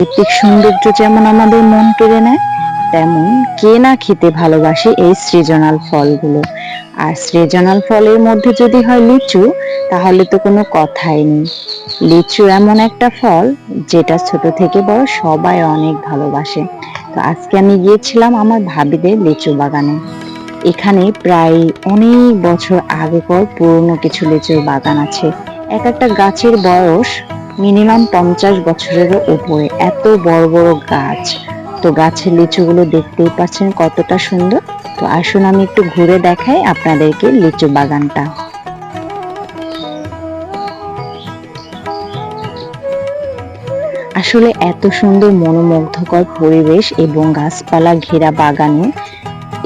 প্রাকৃতিক সৌন্দর্য যেমন আমাদের মন কেড়ে নেয়, তেমন কে না খেতে ভালোবাসে এই সৃজনাল ফলগুলো। আর সৃজনাল ফলের মধ্যে যদি হয় লিচু, তাহলে তো কোনো কথাই নেই। লিচু এমন একটা ফল যেটা ছোট থেকে বড় সবাই অনেক ভালোবাসে। তো আজকে আমি গিয়েছিলাম আমার ভাবিদের লিচু বাগানে। এখানে প্রায় অনেক বছর আগেকার পুরনো কিছু লিচুর বাগান আছে। এক একটা গাছের বয়স মিনিমাম পঞ্চাশ বছরেরও উপরে। এত বড় বড় গাছ। তো গাছের লিচুগুলো দেখতেই পাচ্ছেন কতটা সুন্দর। তো আসুন আমি একটু ঘুরে দেখাই আপনাদেরকে লিচু বাগানটা। আসলে এত সুন্দর মনোমুগ্ধকর পরিবেশ এবং গাছপালা ঘেরা বাগানে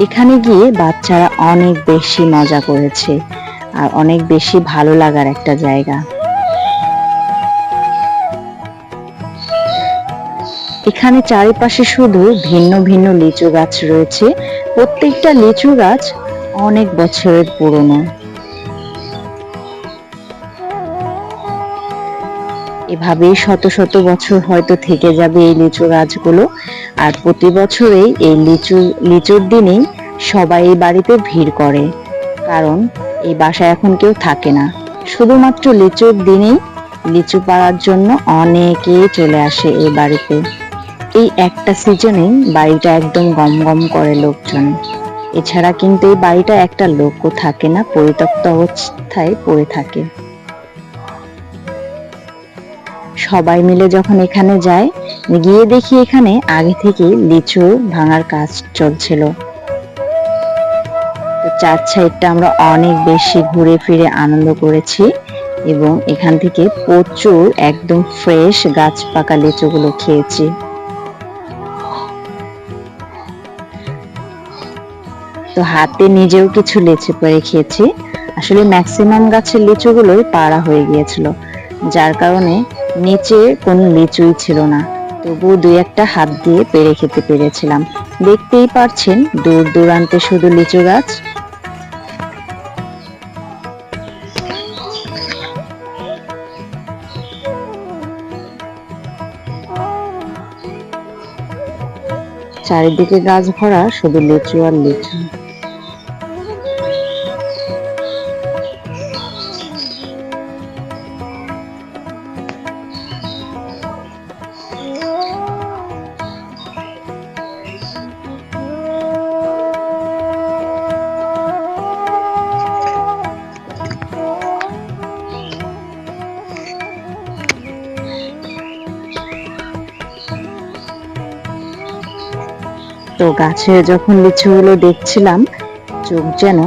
এখানে গিয়ে বাচ্চারা অনেক বেশি মজা করেছে। আর অনেক বেশি ভালো লাগার একটা জায়গা। এখানে চারিপাশে শুধু ভিন্ন ভিন্ন লিচু গাছ রয়েছে। প্রত্যেকটা লিচু গাছ অনেক বছরের পুরনো। এভাবেই শত শত বছর হয়তো থেকে যাবে এই লিচু গাছগুলো। আর প্রতি বছরেই এই লিচু, লিচুর দিনেই সবাই এই বাড়িতে ভিড় করে। কারণ এই বাসায় এখন কেউ থাকে না। শুধুমাত্র লিচুর দিনেই লিচু পাড়ার জন্য অনেকেই চলে আসে এই বাড়িতে। এই একটা সিজনেই বাড়িটা একদম গম গম করে লোকজন। এছাড়া কিন্তু এই বাড়িটা একটা লোকও থাকে না, পরিত্যক্ত অবস্থায় পড়ে থাকে। সবাই মিলে যখন এখানে যায়, গিয়ে দেখি এখানে আগে থেকে লিচু ভাঙার কাজ চলছিল। চার সাইডটা আমরা অনেক বেশি ঘুরে ফিরে আনন্দ করেছি এবং এখান থেকে প্রচুর একদম ফ্রেশ গাছ পাকা লিচুগুলো খেয়েছি। তো হাতে নিজেও কিছু লিচু পেরে খেয়েছি। আসলে ম্যাক্সিমাম গাছের লিচুগুলোই পাড়া হয়ে গিয়েছিল, যার কারণে নিচে কোনো লিচুই ছিল না। তবু দুই একটা হাত দিয়ে পেরে খেতে পেরেছিলাম। দেখতেই পারছেন দূর দূরান্তে শুধু লিচু গাছ। চারিদিকে গাছ ভরা শুধু লিচু আর লিচু। তো গাছে যখন লিচুগুলো দেখছিলাম, চোখ যেন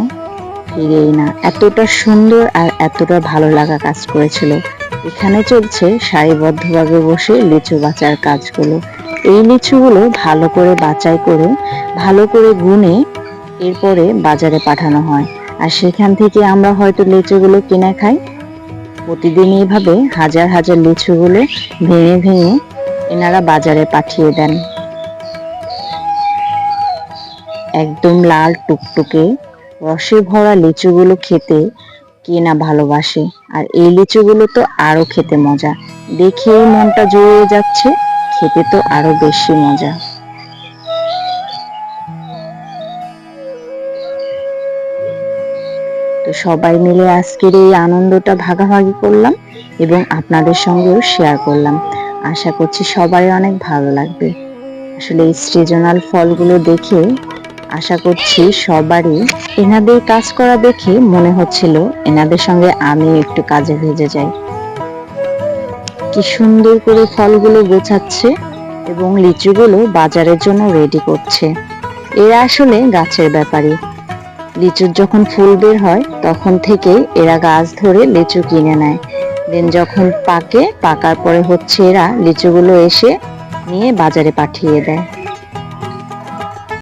ফিরেই না। এতটা সুন্দর আর এতটা ভালো লাগা কাজ করেছিল। এখানে চলছে সারিবদ্ধভাবে বসে লিচু বাঁচার কাজগুলো। এই লিচুগুলো ভালো করে বাছাই করে, ভালো করে গুনে এরপরে বাজারে পাঠানো হয়। আর সেখান থেকে আমরা হয়তো লিচুগুলো কিনে খাই। প্রতিদিন এইভাবে হাজার হাজার লিচুগুলো ভেঙে ভেঙে এনারা বাজারে পাঠিয়ে দেন। একদম লাল টুকটুকে রসে ভরা লিচুগুলো খেতে কে না ভালোবাসে। আর এই লিচুগুলো তো আরও খেতে মজা। দেখেই মনটা জড়িয়ে যাচ্ছে, খেতে তো আরও বেশি মজা। তো সবাই মিলে আজকের এই আনন্দটা ভাগাভাগি করলাম এবং আপনাদের সঙ্গেও শেয়ার করলাম। আশা করছি সবাই অনেক ভালো লাগবে। আসলে এই সৃজনাল ফলগুলো দেখে আশা করছি সবারই এনাদের কাজ করা দেখে মনে হচ্ছিল এনাদের সঙ্গে আমি একটু কাজে ভেজে যাই। কি সুন্দর করে ফলগুলো গোছাচ্ছে এবং লিচুগুলো বাজারের জন্য রেডি করছে। এরা আসলে গাছের ব্যাপারে। লিচুর যখন ফুল বের হয়, তখন থেকে এরা গাছ ধরে লিচু কিনে নেয়। দেন যখন পাকে, পাকার পরে হচ্ছে এরা লিচুগুলো এসে নিয়ে বাজারে পাঠিয়ে দেয়।